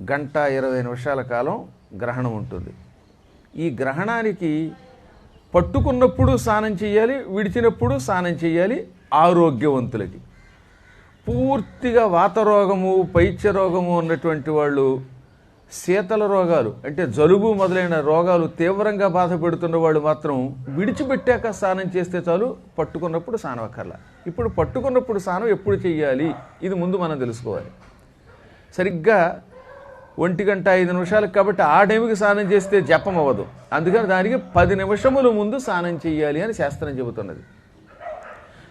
గంట ఇరవై నిమిషాల కాలం గ్రహణం ఉంటుంది. ఈ గ్రహణానికి పట్టుకున్నప్పుడు స్నానం చేయాలి విడిచినప్పుడు స్నానం చేయాలి ఆరోగ్యవంతులకి. పూర్తిగా వాతరోగము పైత్య రోగము ఉన్నటువంటి వాళ్ళు శీతల రోగాలు అంటే జలుబు మొదలైన రోగాలు తీవ్రంగా బాధపెడుతున్న వాళ్ళు మాత్రం విడిచిపెట్టాక స్నానం చేస్తే చాలు పట్టుకున్నప్పుడు స్నానం అక్కర్లా. ఇప్పుడు పట్టుకున్నప్పుడు స్నానం ఎప్పుడు చేయాలి? ఇది ముందు మనం తెలుసుకోవాలి. సరిగ్గా ఒంటి గంట ఐదు నిమిషాలకు కాబట్టి ఆ టైంకి స్నానం చేస్తే జపం అవ్వదు. అందుకని దానికి పది నిమిషముల ముందు స్నానం చేయాలి అని శాస్త్రం చెబుతున్నది.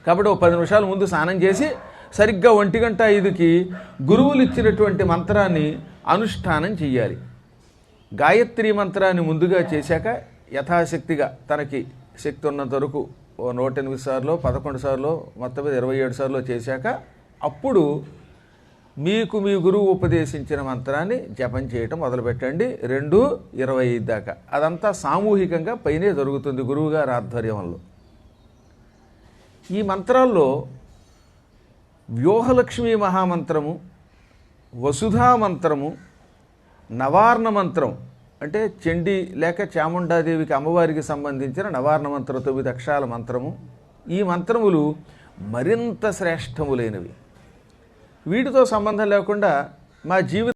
కాబట్టి ఒక పది నిమిషాల ముందు స్నానం చేసి సరిగ్గా ఒంటి గంట ఐదుకి గురువులు ఇచ్చినటువంటి మంత్రాన్ని అనుష్ఠానం చెయ్యాలి. గాయత్రి మంత్రాన్ని ముందుగా చేశాక యథాశక్తిగా తనకి శక్తి ఉన్నంత వరకు నూట ఎనిమిది సార్లు పదకొండు సార్లు మొత్తం మీద ఇరవై ఏడు సార్లు చేశాక అప్పుడు మీకు మీ గురువు ఉపదేశించిన మంత్రాన్ని జపం చేయటం మొదలుపెట్టండి. రెండు ఇరవై ఐదు దాకా. అదంతా సామూహికంగా పైనే జరుగుతుంది గురువుగారి ఆధ్వర్యంలో. ఈ మంత్రాల్లో వ్యూహలక్ష్మి మహామంత్రము వసుధా మంత్రము నవార్ణ మంత్రం అంటే చండీ లేక చాముండాదేవికి అమ్మవారికి సంబంధించిన నవార్ణ మంత్ర తొమ్మిది అక్షరాల మంత్రము ఈ మంత్రములు మరింత శ్రేష్టములైనవి. వీటితో సంబంధం లేకుండా మా జీవితం